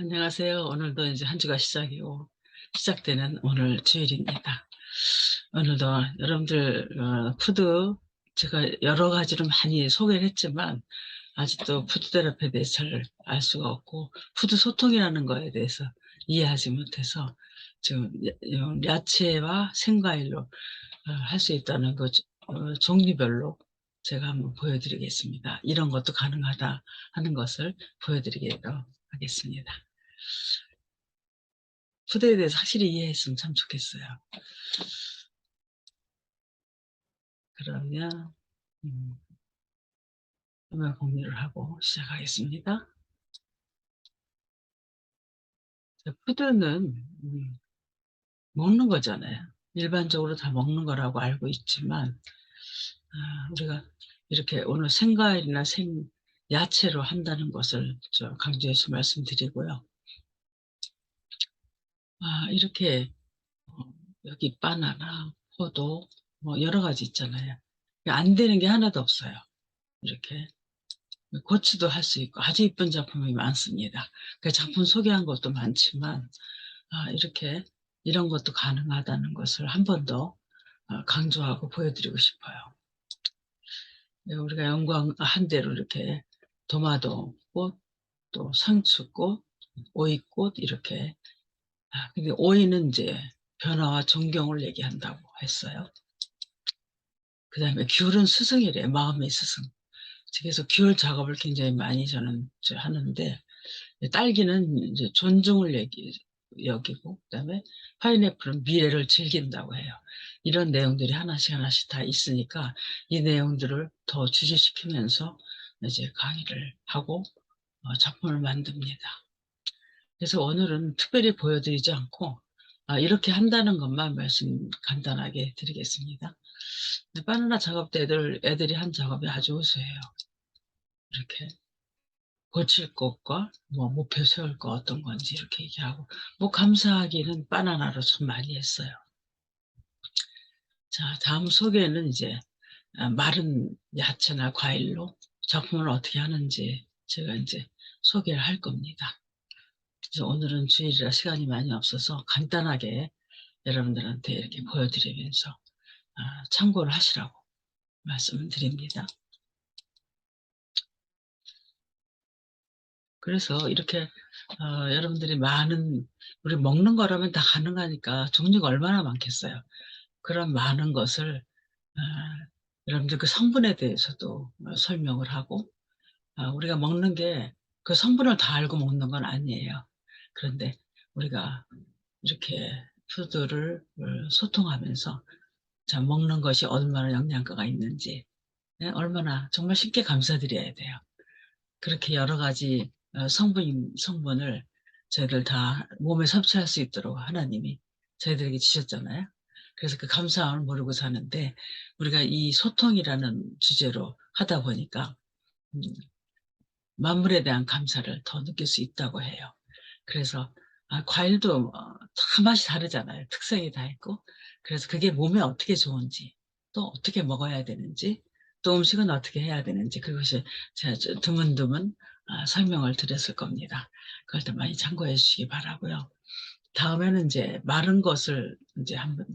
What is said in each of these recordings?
안녕하세요. 오늘도 이제 한 주가 시작이고 시작되는 오늘 주일입니다. 오늘도 여러분들 어, 푸드 제가 여러 가지로 많이 소개를 했지만 아직도 푸드 테라피에 대해서 잘 알 수가 없고 푸드 소통이라는 거에 대해서 이해하지 못해서 지금 야- 야채와 생과일로 할수 있다는 거 어, 종류별로 제가 한번 보여드리겠습니다. 이런 것도 가능하다 하는 것을 보여드리도록 하겠습니다. 푸드에 대해서 확실히 이해했으면 참 좋겠어요. 그러면 음, 화면 공유를 하고 시작하겠습니다. 자, 푸드는 음, 먹는 거잖아요. 일반적으로 다 먹는 거라고 알고 있지만 아, 우리가 이렇게 오늘 생과일이나 생 야채로 한다는 것을 저 강조해서 말씀드리고요. 아, 이렇게 어, 여기 바나나, 포도 뭐 여러 가지 있잖아요. 안 되는 게 하나도 없어요. 이렇게 고추도 할 수 있고 아주 이쁜 작품이 많습니다. 그 작품 소개한 것도 많지만 아, 이렇게 이런 것도 가능하다는 것을 한 번더 어, 강조하고 보여드리고 싶어요. 네, 우리가 영광한 대로 이렇게 도마도 꽃, 또 상추꽃, 오이꽃 이렇게 아, 근데 오이는 이제 변화와 존경을 얘기한다고 했어요. 그 다음에 귤은 스승이래, 마음의 스승. 그래서 귤 작업을 굉장히 많이 저는 하는데, 딸기는 이제 존중을 얘기, 여기고, 그 다음에 파인애플은 미래를 즐긴다고 해요. 이런 내용들이 하나씩 하나씩 다 있으니까 이 내용들을 더 주제시키면서 이제 강의를 하고 어, 작품을 만듭니다. 그래서 오늘은 특별히 보여드리지 않고 아, 이렇게 한다는 것만 말씀 간단하게 드리겠습니다. 바나나 작업 때 애들, 애들이 한 작업이 아주 우수해요. 이렇게 고칠 것과 뭐 목표 세울 거 어떤 건지 이렇게 얘기하고 뭐 감사하기는 바나나로 좀 많이 했어요. 자 다음 소개는 이제 아, 마른 야채나 과일로 작품을 어떻게 하는지 제가 이제 소개를 할 겁니다. 그래서 오늘은 주일이라 시간이 많이 없어서 간단하게 여러분들한테 이렇게 보여드리면서 아, 참고를 하시라고 말씀을 드립니다. 그래서 이렇게 어, 여러분들이 많은 우리 먹는 거라면 다 가능하니까 종류가 얼마나 많겠어요. 그런 많은 것을 어, 여러분들 그 성분에 대해서도 어, 설명을 하고 어, 우리가 먹는 게 그 성분을 다 알고 먹는 건 아니에요. 그런데 우리가 이렇게 푸드를 어, 소통하면서 자, 먹는 것이 얼마나 영양가가 있는지 네, 얼마나 정말 쉽게 감사드려야 돼요. 그렇게 여러 가지 어, 성분, 성분을 저희들 다 몸에 섭취할 수 있도록 하나님이 저희들에게 주셨잖아요. 그래서 그 감사함을 모르고 사는데 우리가 이 소통이라는 주제로 하다 보니까 음, 만물에 대한 감사를 더 느낄 수 있다고 해요. 그래서 아, 과일도 어, 다 맛이 다르잖아요. 특성이 다 있고 그래서 그게 몸에 어떻게 좋은지 또 어떻게 먹어야 되는지 또 음식은 어떻게 해야 되는지 그것이 제가 저 드문드문 아, 설명을 드렸을 겁니다. 그걸 좀 많이 참고해 주시기 바라고요. 다음에는 이제 마른 것을 이제 한번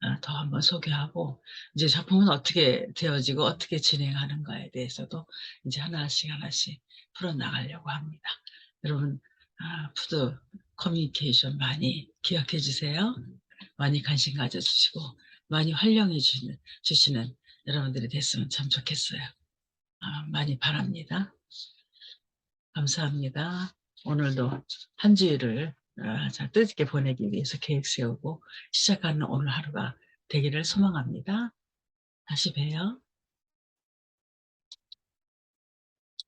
아, 더 한번 소개하고 이제 작품은 어떻게 되어지고 어떻게 진행하는가에 대해서도 이제 하나씩 하나씩 풀어나가려고 합니다. 여러분 아, 푸드 커뮤니케이션 많이 기억해 주세요. 많이 관심 가져주시고 많이 활용해 주시는, 주시는 여러분들이 됐으면 참 좋겠어요. 아, 많이 바랍니다. 감사합니다. 오늘도 한 주일을 어, 잘 뜻있게 보내기 위해서 계획 세우고 시작하는 오늘 하루가 되기를 소망합니다. 다시 봬요.